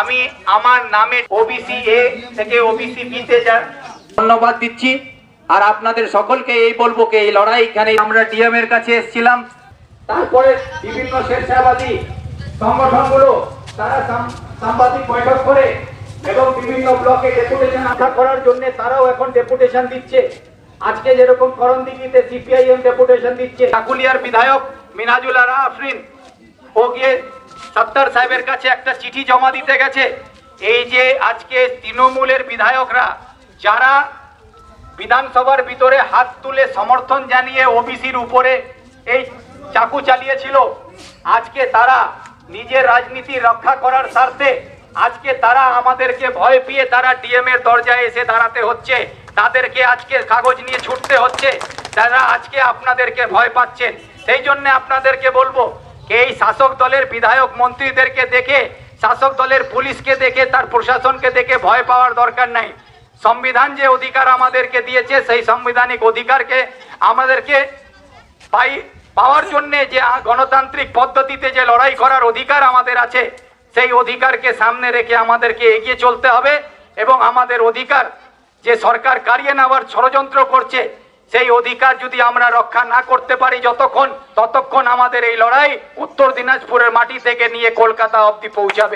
আমি আমার নামে ওবিসি এ থেকে ওবিসি বি তে যা ধন্যবাদ দিচ্ছি। আর আপনাদের সকলকে এই বলব কি, এই লড়াইখানে আমরা ডিএম এর কাছে এসেছিলাম। তারপরে বিভিন্ন স্বেচ্ছাবাদী সংগঠনগুলো, তারা সাংবাদিক বৈঠক করে এবং বিভিন্ন ব্লকে ডেপুটেশন আশা করার জন্য তারাও এখন ডেপুটেশন দিচ্ছে। আজকে যেরকম করণদিঘিতে সিপিআইএম ডেপুটেশন দিচ্ছে। কাকুলিয়ার বিধায়ক মিনাজুল আরা আফরিন ও গিয়ে সত্তর সাহেবের কাছে একটা চিঠি জমা দিতে গেছে। এই যে আজকে তৃণমূলের বিধায়করা, যারা বিধানসভার ভিতরে হাত তুলে সমর্থন জানিয়ে ওবিসির উপরে এই চাকু চালিয়েছিল, আজকে তারা নিজের রাজনীতি রক্ষা করার স্বার্থে, আজকে তারা আমাদেরকে ভয় পেয়ে তারা ডিএম এর দরজায় এসে দাঁড়াতে হচ্ছে, তাদেরকে আজকে কাগজ নিয়ে ছুটতে হচ্ছে, তারা আজকে আপনাদেরকে ভয় পাচ্ছেন। সেই জন্য আপনাদেরকে বলব এই শাসক দলের বিধায়ক মন্ত্রীদেরকে দেখে, শাসক দলের পুলিশকে দেখে, তার প্রশাসনকে দেখে ভয় পাওয়ার দরকার নাই। সংবিধান যে অধিকার আমাদেরকে দিয়েছে, সেই সাংবিধানিক অধিকারকে আমাদেরকে পাই, পাওয়ার জন্যে যে গণতান্ত্রিক পদ্ধতিতে যে লড়াই করার অধিকার আমাদের আছে, সেই অধিকারকে সামনে রেখে আমাদেরকে এগিয়ে চলতে হবে এবং আমাদের অধিকার যে সরকার কারিয়ে নেওয়ার ষড়যন্ত্র করছে সেই অধিকার যদি আমরা রক্ষা না করতে পারি যতক্ষণ, ততক্ষণ আমাদের এই লড়াই উত্তর দিনাজপুরের মাটি থেকে নিয়ে কলকাতা অব্দি পৌঁছাবে।